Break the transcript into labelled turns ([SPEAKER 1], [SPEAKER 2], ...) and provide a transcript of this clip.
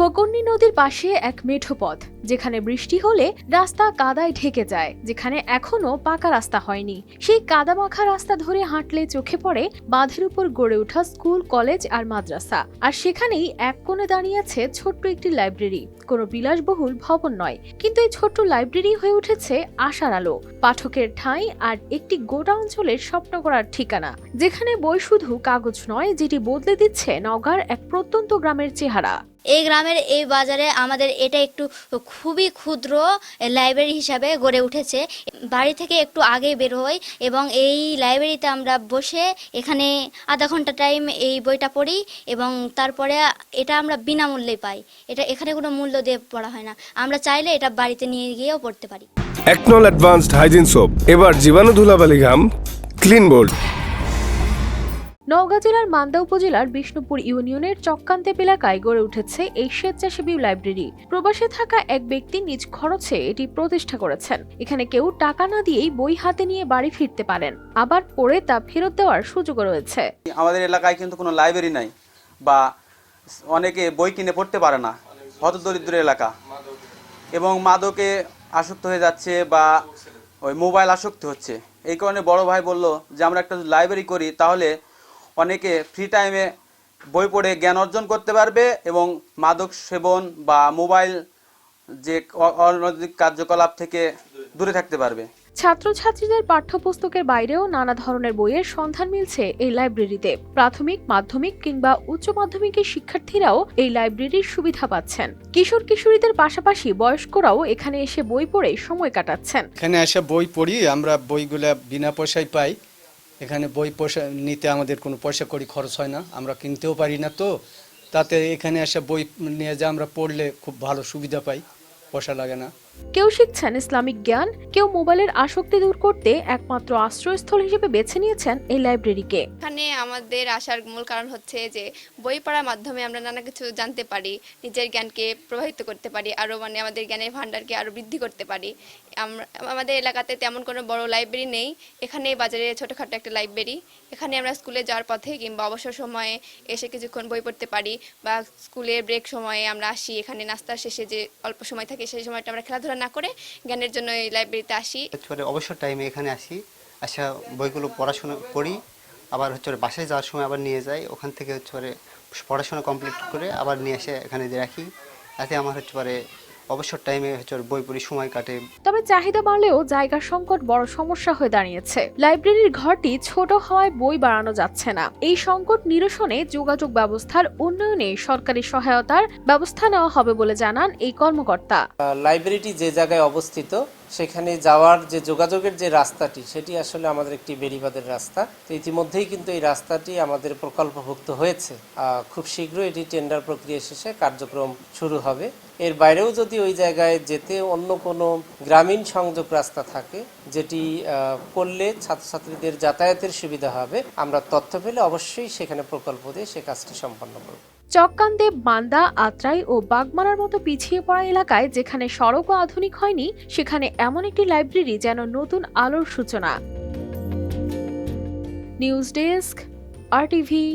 [SPEAKER 1] ফকন্নি নদীর পাশে এক মেঠো পথ। যেখানে বৃষ্টি হলে রাস্তা কাদায় ঢেকে যায়, যেখানে এখনও পাকা রাস্তা হয়নি। সেই কাদামাখা রাস্তা ধরে হাঁটলে চোখে পড়ে বাঁধের উপর গড়ে ওঠা স্কুল, কলেজ আর মাদ্রাসা। আর সেখানেই এক কোণে দাঁড়িয়ে আছে ছোট্ট একটি লাইব্রেরি। কোনো বিলাসবহুল ভবন নয়, কিন্তু এই ছোট্ট লাইব্রেরি হয়ে উঠেছে আশার আলো। পাঠকের ঠাঁই আর একটি গোটা অঞ্চলের স্বপ্ন করার ঠিকানা, যেখানে বই শুধু কাগজ নয়, যেটি বদলে দিচ্ছে নওগাঁর এক প্রত্যন্ত গ্রামের চেহারা।
[SPEAKER 2] এই গ্রামের এই বাজারে আমাদের এটা একটু খুবই ক্ষুদ্র লাইব্রেরি হিসাবে গড়ে উঠেছে। বাড়ি থেকে একটু আগে বের হই এবং এই লাইব্রেরিতে আমরা বসে এখানে আধা ঘণ্টা টাইম এই বইটা পড়ি এবং তারপরে এটা আমরা বিনামূল্যে পাই। এটা এখানে কোনো মূল্য দিয়ে পড়া হয় না। আমরা চাইলে এটা বাড়িতে নিয়ে গিয়েও পড়তে পারি।
[SPEAKER 3] একনল অ্যাডভান্সড হাইজিন সোপ এবার জীবাণু ধুলাবালি ঘাম ক্লিন বোল্ড
[SPEAKER 1] নওগাঁ জেলার মান্দা উপজেলার বিষ্ণুপুর ইউনিয়নের চক্কান্তেপ এলাকায় গড়ে উঠেছে এই স্বেচ্ছাসেবী লাইব্রেরি। প্রবাসে থাকা এক ব্যক্তি নিজ খরচে এটি প্রতিষ্ঠা করেছেন। এখানে কেউ টাকা না দিয়েই বই হাতে নিয়ে বাড়ি ফিরতে পারেন। আবার পড়ে তা ফেরত দেওয়ার সুযোগও রয়েছে।
[SPEAKER 4] আমাদের এলাকায় কিন্তু কোনো লাইব্রেরি নাই বা অনেকে বই কিনে পড়তে পারে না। হত দরিদ্র এলাকা। এবং মাদকে আসক্ত হয়ে যাচ্ছে বা ওই মোবাইল আসক্ত হচ্ছে। এই কারণে বড় ভাই বলল যে, আমরা একটা লাইব্রেরি করি তাহলে অনেকে ফ্রি টাইমে বই পড়ে জ্ঞান অর্জন করতে পারবে এবং মাদক সেবন বা মোবাইল যে অনৈতিক কার্যকলাপ থেকে দূরে থাকতে পারবে।
[SPEAKER 1] ছাত্রছাত্রীদের পাঠ্যপুস্তকের বাইরেও নানা ধরনের বইয়ের সন্ধান মিলছে এই লাইব্রেরিতে প্রাথমিক মাধ্যমিক কিংবা উচ্চ মাধ্যমিকের শিক্ষার্থীরাও এই লাইব্রেরির সুবিধা পাচ্ছেন। কিশোর কিশোরীদের পাশাপাশি বয়স্করাও এখানে এসে বই পড়ে সময় কাটাচ্ছেন।
[SPEAKER 5] এখানে এসে বই পড়ি আমরা বইগুলা বিনা পয়সায় পাই। এখানে বই পয়সা নিতে আমাদের কোনো পয়সা করি খরচ হয় না, আমরা কিনতেও পারি না তো। তাতে এখানে এসে বই নিয়ে যা আমরা পড়লে খুব ভালো সুবিধা পাই, পয়সা লাগে না।
[SPEAKER 1] কেউ শিখছেন ইসলামিক জ্ঞান, কেউ মোবাইলের আসক্তি দূর করতে একমাত্র আশ্রয়স্থল হিসেবে বেছে নিয়েছেন এই লাইব্রেরিকে।
[SPEAKER 6] এখানে আমাদের আসার মূল কারণ হচ্ছে যে বই পড়ার মাধ্যমে আমরা নানা কিছু জানতে পারি, নিজের জ্ঞানকে প্রভাবিত করতে পারি, আরও মানে আমাদের জ্ঞানের ভাণ্ডারকে আরও বৃদ্ধি করতে পারি। আমরা, আমাদের এলাকাতে তেমন কোনো বড় লাইব্রেরি নেই এখানে বাজারে ছোটোখাটো একটা লাইব্রেরি। এখানে আমরা স্কুলে যাওয়ার পথে কিংবা অবসর সময়ে এসে কিছুক্ষণ বই পড়তে পারি বা স্কুলের ব্রেক সময়ে আমরা আসি, এখানে নাস্তার শেষে যে অল্প সময় থাকে সেই সময়টা আমরা খেলাধুলা না করে জ্ঞানের জন্য এই লাইব্রেরিতে আসি।
[SPEAKER 7] অবসর টাইমে এখানে আসি। আসা বইগুলো পড়াশোনা করি, আবার হচ্ছে বাসায় যাওয়ার সময় আবার নিয়ে যাই, ওখান থেকে হচ্ছে পড়াশোনা কমপ্লিট করে আবার নিয়ে এসে এখানে রাখি। তাতে আমার হচ্ছে অবসর টাইমে হচ্ছে বই পড়ি সময় কাটে।
[SPEAKER 1] তবে চাহিদা বাড়লেও জায়গার সংকট বড় সমস্যা হয়ে দাঁড়িয়েছে। লাইব্রেরির ঘরটি ছোট হওয়ায় বই বাড়ানো যাচ্ছে না। এই সংকট নিরসনে যোগাযোগ ব্যবস্থার উন্নয়নে সরকারি সহায়তার ব্যবস্থা নেওয়া হবে বলে জানান এই কর্মকর্তা।
[SPEAKER 8] লাইব্রেরিটি যে জায়গায় অবস্থিত সেখানে যাওয়ার যে যোগাযোগের যে রাস্তাটি, সেটি আসলে আমাদের একটি বেড়িবাদের রাস্তা। তো ইতিমধ্যেই কিন্তু এই রাস্তাটি আমাদের প্রকল্পভুক্ত হয়েছে। খুব শীঘ্রই এটি টেন্ডার প্রক্রিয়া শেষে কার্যক্রম শুরু হবে। এর বাইরেও যদি ওই জায়গায় যেতে অন্য কোনো গ্রামীণ সংযোগ রাস্তা থাকে, যেটি করলে ছাত্রছাত্রীদের যাতায়াতের সুবিধা হবে, আমরা তথ্য পেলে অবশ্যই সেখানে প্রকল্প দিয়ে সে কাজটি সম্পন্ন করব।
[SPEAKER 1] চক্কান্দেব বান্দা, আত্রাই ও বাগমারার মতো পিছিয়ে পড়া এলাকায় যেখানে সড়কও আধুনিক হয়নি, সেখানে এমন একটি লাইব্রেরি যেন নতুন আলোর সূচনা। News desk, R TV.